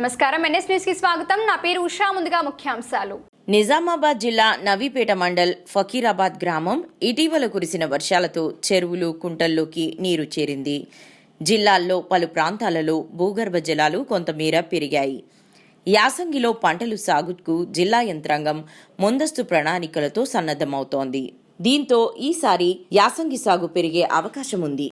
నమస్కారం. ఎన్ఎస్ న్యూస్కి స్వాగతం. నా పేరు ఉషా. ముందుగా ముఖ్యాంశాలు. నిజామాబాద్ జిల్లా నవీపేట మండల్ ఫకీరాబాద్ గ్రామం ఇటీవల కురిసిన వర్షాలతో చెరువులు కుంటల్లోకి నీరు చేరింది. జిల్లాల్లో పలు ప్రాంతాలలో భూగర్భ జలాలు కొంతమేర పెరిగాయి. యాసంగిలో పంటలు సాగుకు జిల్లా యంత్రాంగం ముందస్తు ప్రణాళికలతో సన్నద్ధమవుతోంది. దీంతో ఈసారి యాసంగి సాగు పెరిగే అవకాశం ఉంది